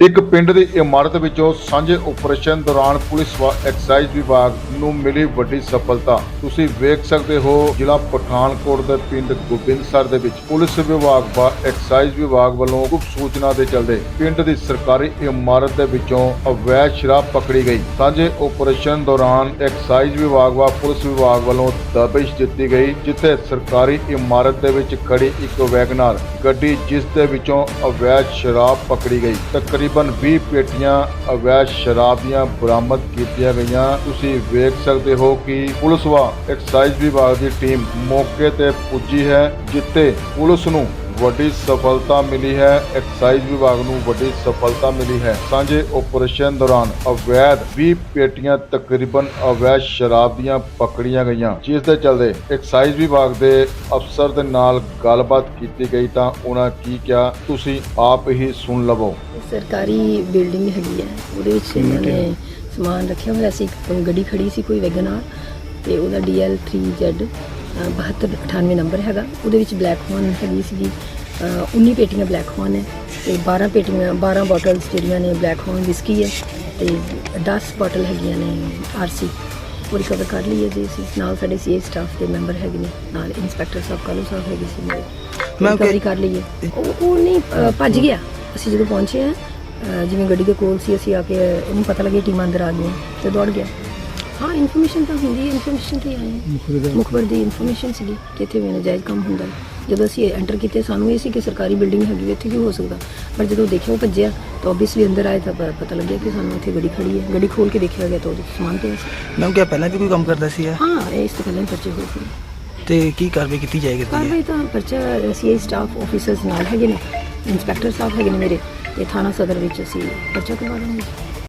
ਇੱਕ ਪਿੰਡ ਦੀ ਇਮਾਰਤ ਵਿੱਚੋਂ ਸਾਂਝੇ ਆਪਰੇਸ਼ਨ ਦੌਰਾਨ ਪੁਲਿਸ ਵਾ ਐਕਸਾਈਜ਼ ਵਿਭਾਗ ਨੂੰ ਮਿਲੀ ਵੱਡੀ ਸਫਲਤਾ। ਤੁਸੀਂ ਵੇਖ ਸਕਦੇ ਹੋ ਜ਼ਿਲ੍ਹਾ ਪਠਾਨਕੋਟ ਦੇ ਪਿੰਡ ਗੋਬਿੰਦਸਰ ਦੇ ਵਿੱਚ ਪੁਲਿਸ ਵਿਭਾਗ ਵਾ ਐਕਸਾਈਜ਼ ਵਿਭਾਗ ਵੱਲੋਂ ਗੁਪਤ ਸੂਚਨਾ ਦੇ ਚਲਦੇ ਪਿੰਡ ਦੀ ਸਰਕਾਰੀ ਇਮਾਰਤ ਦੇ ਵਿੱਚੋਂ ਅਵੈਧ ਸ਼ਰਾਬ ਪਕੜੀ ਗਈ। ਸਾਂਝੇ ਆਪਰੇਸ਼ਨ ਦੌਰਾਨ ਐਕਸਾਈਜ਼ ਵਿਭਾਗ ਵਾ ਪੁਲਿਸ ਵਿਭਾਗ ਵੱਲੋਂ ਦਬਿਸ਼ ਦਿੱਤੀ ਗਈ, ਜਿੱਥੇ ਸਰਕਾਰੀ ਇਮਾਰਤ ਦੇ ਵਿੱਚ ਖੜੀ ਇੱਕ ਵੈਗਨਾਰ ਗੱਡੀ ਜਿਸ ਦੇ ਵਿੱਚੋਂ ਅਵੈਧ ਸ਼ਰਾਬ ਪਕੜੀ ਗਈ। ਤਕਰੀਬਨ 20 ਪੇਟੀਆਂ ਅਵੈਧ ਸ਼ਰਾਬ ਦੀਆਂ ਬਰਾਮਦ ਕੀਤੀਆਂ ਗਈਆਂ। ਤੁਸੀਂ ਵੇਖ ਸਕਦੇ ਹੋ ਕਿ ਪੁਲਿਸ ਵਾ ਐਕਸਾਈਜ਼ ਵਿਭਾਗ ਦੀ ਟੀਮ ਮੌਕੇ ਤੇ ਪੁੱਜੀ ਹੈ, ਜਿੱਥੇ ਪੁਲਿਸ ਨੂੰ ਵੱਡੀ ਸਫਲਤਾ ਮਿਲੀ ਹੈ ਐਕਸਾਈਜ਼ ਵਿਭਾਗ ਨੂੰ ਵੱਡੀ ਸਫਲਤਾ ਮਿਲੀ ਹੈ। ਸਾਂਝੇ ਆਪਰੇਸ਼ਨ ਦੌਰਾਨ ਅਵੈਧ 20 ਪੇਟੀਆਂ ਤਕਰੀਬਨ ਅਵੈਧ ਸ਼ਰਾਬ ਦੀਆਂ ਪਕੜੀਆਂ ਗਈਆਂ। ਜਿਸ ਦੇ ਚਲਦੇ ਐਕਸਾਈਜ਼ ਵਿਭਾਗ ਦੇ ਅਫਸਰ ਦੇ ਨਾਲ ਗੱਲਬਾਤ ਕੀਤੀ ਗਈ ਤਾਂ ਉਹਨਾਂ ਕੀ ਕਿਹਾ ਤੁਸੀਂ ਆਪ ਹੀ ਸੁਣ ਲਵੋ। ਸਰਕਾਰੀ ਬਿਲਡਿੰਗ ਹੈਗੀ ਹੈ ਉਹਦੇ ਵਿੱਚ ਇਹਨਾਂ ਨੇ ਸਮਾਨ ਰੱਖਿਆ ਹੋਇਆ ਸੀ। ਇੱਕ ਗੱਡੀ ਖੜੀ ਸੀ ਕੋਈ ਵੈਗਨਾਰ ਤੇ ਉਹਦਾ DL3Z 7298 ਨੰਬਰ ਹੈਗਾ। ਉਹਦੇ ਵਿੱਚ ਬਲੈਕ ਹੌਨ ਹੈਗੀ ਸੀਗੀ। ਅਹ 19 ਪੇਟੀਆਂ ਬਲੈਕ ਹੌਨ ਹੈ ਤੇ 12 ਪੇਟੀਆਂ 12 ਬੋਟਲਸ ਜਿਹੜੀਆਂ ਨੇ ਬਲੈਕ ਹੌਨ ਵਿਸਕੀ ਹੈ ਤੇ 10 ਬੋਟਲ ਹੈਗੀਆਂ ਨੇ ਆਰਸੀ ਉਹ ਰਿਕਵਰ ਕਰ ਲਈ ਹੈ ਜੀ ਅਸੀਂ। ਨਾਲ ਸਾਡੇ ਸੀਏ ਸਟਾਫ ਦੇ ਮੈਂਬਰ ਹੈਗੇ ਨੇ। ਨਾਲ ਇੰਸਪੈਕਟਰ ਸਾਹਿਬ ਕਾਲੂ ਸਾਹਿਬ ਹੈਗੇ ਸੀ ਮੇਰੇ। ਮੈਂ ਰਿਕਵਰੀ ਕਰ ਲਈ ਹੈ ਉਹ ਉਹ ਨਹੀਂ ਭੱਜ ਗਿਆ। ਅਸੀਂ ਜਦੋਂ ਪਹੁੰਚੇ ਆ ਅਹ, ਜਿਵੇਂ ਗੱਡੀ ਦੇ ਕੋਲ ਸੀ ਅਸੀਂ ਆ ਕੇ ਉਹਨੂੰ ਪਤਾ ਲੱਗਿਆ ਟੀਮਾਂ ਅੰਦਰ ਆ ਗਈਆਂ ਤੇ ਦੌੜ ਗਿਆ। ਹਾਂ ਇਨਫੋਰਮੇਸ਼ਨ ਤਾਂ ਹੁੰਦੀ ਹੈ ਇਨਫੋਰਮੇਸ਼ਨ ਤੇ ਆਏ ਹਾਂ। ਮੁਖਬਰ ਦੀ ਇਨਫੋਰਮੇਸ਼ਨ ਸੀਗੀ ਕਿ ਇੱਥੇ ਵੀ ਨਜਾਇਜ਼ ਕੰਮ ਹੁੰਦਾ ਹੈ। ਜਦੋਂ ਅਸੀਂ ਐਂਟਰ ਕੀਤੇ ਸਾਨੂੰ ਇਹ ਸੀ ਕਿ ਸਰਕਾਰੀ ਬਿਲਡਿੰਗ ਹੈਗੀ ਇੱਥੇ ਕੀ ਹੋ ਸਕਦਾ ਪਰ ਜਦੋਂ ਦੇਖਿਆ ਉਹ ਭੱਜਿਆ ਤਾਂ ਆਬਵੀਅਸਲੀ ਅੰਦਰ ਆਏ ਤਾਂ ਪਤਾ ਲੱਗਿਆ ਕਿ ਸਾਨੂੰ ਇੱਥੇ ਗੱਡੀ ਖੜੀ ਹੈ ਗੱਡੀ ਖੋਲ ਕੇ ਦੇਖਿਆ ਗਿਆ ਤਾਂ ਉਹਦੇ ਸਮਾਨ ਪਿਆ ਸੀ ਮੈਂ ਕਿਹਾ ਪਹਿਲਾਂ ਵੀ ਕੋਈ ਕੰਮ ਕਰਦਾ ਸੀ? ਹਾਂ ਇਹ ਇਸ ਤੋਂ ਪਹਿਲਾਂ ਪਰਚੇ ਹੋਏ ਸੀ ਤੇ ਕੀ ਕਾਰਵਾਈ ਕੀਤੀ ਜਾਏਗੀ? ਕਾਰਵਾਈ ਤਾਂ ਪਰਚਾ ਸੀਆਈ ਸਟਾਫ ਆਫੀਸਰਸ ਨਾਲ ਹੈਗੇ ਨੇ ਇੰਸਪੈਕਟਰ ਸਾਹਿਬ ਹੈਗੇ ਨੇ ਮੇਰੇ ਤੇ ਥਾਣਾ ਸਦਰ ਵਿੱਚ ਅਸੀਂ ਪਰਚਾ ਕਰਵਾ ਦਾਂਗੇ